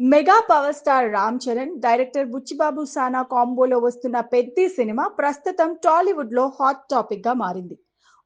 Mega power star Ram Charan director Buchibabu Sana కాంబోలో వస్తున్న Peddi cinema ప్రస్తుతం టాలీవుడ్లో హాట్ టాపిక్గా మారింది.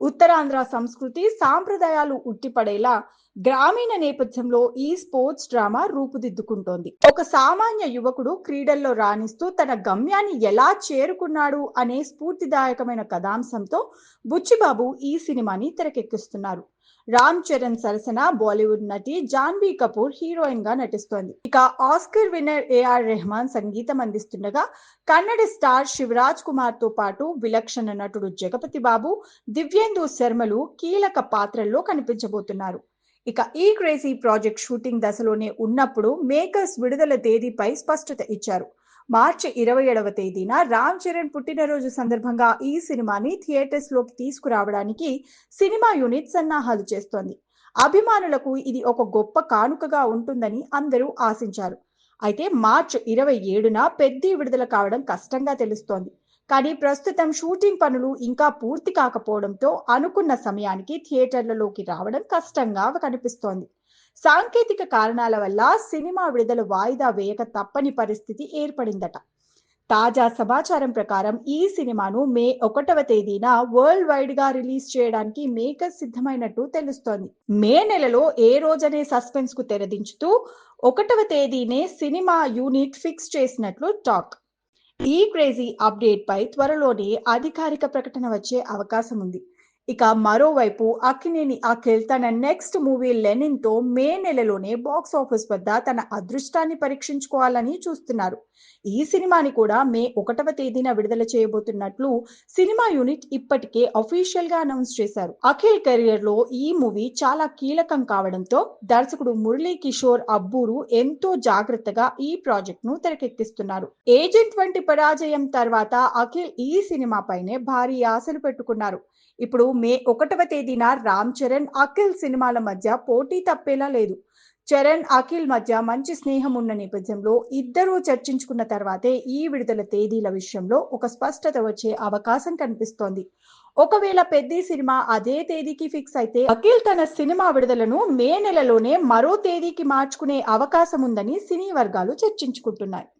ఉత్తరాంధ్ర సంస్కృతి సాంప్రదాయాలు ఉట్టిపడేలా గ్రామీణ నేపథ్యంలో ఈ స్పోర్ట్స్ డ్రామా రూపుదిద్దుకుంటోంది. ఒక సామాన్య యువకుడు క్రీడల్లో రాణిస్తూ తన గమ్యాన్ని ఎలా చేరుకున్నాడు అనే స్ఫూర్తిదాయకమైన కథాంశంతో బుచ్చిబాబు ఈ సినిమాని తెరకెక్కిస్తున్నారు. రామ్ చరణ్ సరసన బాలీవుడ్ నటి జాన్వీ కపూర్ హీరోయిన్గా నటిస్తోంది. ఇక ఆస్కర్ విన్నర్ ఏఆర్ రెహమాన్ సంగీతం అందిస్తుండగా కన్నడ స్టార్ శివరాజ్ కుమార్తో పాటు విలక్షణ నటుడు జగపతి బాబు దివ్యేందు శర్మలు కీలక పాత్రల్లో కనిపించబోతున్నారు. ఇక ఈ క్రేజీ ప్రాజెక్ట్ షూటింగ్ దశలోనే ఉన్నప్పుడు మేకర్స్ విడుదల తేదీపై స్పష్టత ఇచ్చారు. మార్చి ఇరవై ఏడవ తేదీన రామ్ చరణ్ పుట్టినరోజు సందర్భంగా ఈ సినిమాని థియేటర్స్లోకి తీసుకురావడానికి సినిమా యూనిట్ సన్నాహాలు చేస్తోంది. అభిమానులకు ఇది ఒక గొప్ప కానుకగా ఉంటుందని అందరూ ఆశించారు. అయితే మార్చ్ ఇరవై ఏడున పెద్ద విడుదల కావడం కష్టంగా తెలుస్తోంది. కానీ ప్రస్తుతం షూటింగ్ పనులు ఇంకా పూర్తి కాకపోవడంతో అనుకున్న సమయానికి థియేటర్లలోకి రావడం కష్టంగా కనిపిస్తోంది. సాంకేతిక కారణాల వల్ల సినిమా విడుదల వాయిదా వేయక తప్పని పరిస్థితి ఏర్పడిందట. తాజా సమాచారం ప్రకారం ఈ సినిమాను మే ఒకటవ తేదీన వరల్డ్ వైడ్గా రిలీజ్ చేయడానికి మేకర్ సిద్ధమైనట్టు తెలుస్తోంది. మే నెలలో ఏ రోజనే సస్పెన్స్కు తెరదించుతూ ఒకటవ తేదీనే సినిమా యూనిట్ ఫిక్స్ చేసినట్లు టాక్. ఈ క్రేజీ అప్డేట్ పై త్వరలోనే అధికారిక ప్రకటన వచ్చే అవకాశం ఉంది. ఇక మరోవైపు అక్కినేని అఖిల్ తన నెక్స్ట్ మూవీ లెనిన్తో మే నెలలోనే బాక్స్ ఆఫీస్ వద్ద తన అదృష్టాన్ని పరీక్షించుకోవాలని చూస్తున్నారు. ఈ సినిమాని కూడా మే ఒకటవ తేదీన విడుదల చేయబోతున్నట్లు సినిమా యూనిట్ ఇప్పటికే అఫీషియల్గా అనౌన్స్ చేశారు. అఖిల్ కెరియర్లో ఈ మూవీ చాలా కీలకం కావడంతో దర్శకుడు మురళీ కిషోర్ అబ్బూరు ఎంతో జాగ్రత్తగా ఈ ప్రాజెక్ట్ను తెరకెక్కిస్తున్నారు. ఏజెంట్ వంటి పరాజయం తర్వాత అఖిల్ ఈ సినిమాపైనే భారీ ఆశలు పెట్టుకున్నారు. ఇప్పుడు మే ఒకటవ తేదీన రామ్ చరణ్ అఖిల్ సినిమాల మధ్య పోటీ తప్పేలా లేదు. చరణ్ అఖిల్ మధ్య మంచి స్నేహం ఉన్న నేపథ్యంలో ఇద్దరూ చర్చించుకున్న తర్వాతే ఈ విడుదల తేదీల విషయంలో ఒక స్పష్టత వచ్చే అవకాశం కనిపిస్తోంది. ఒకవేళ పెద్ద సినిమా అదే తేదీకి ఫిక్స్ అయితే అఖిల్ తన సినిమా విడుదలను మే నెలలోనే మరో తేదీకి మార్చుకునే అవకాశం ఉందని సినీ వర్గాలు చర్చించుకుంటున్నాయి.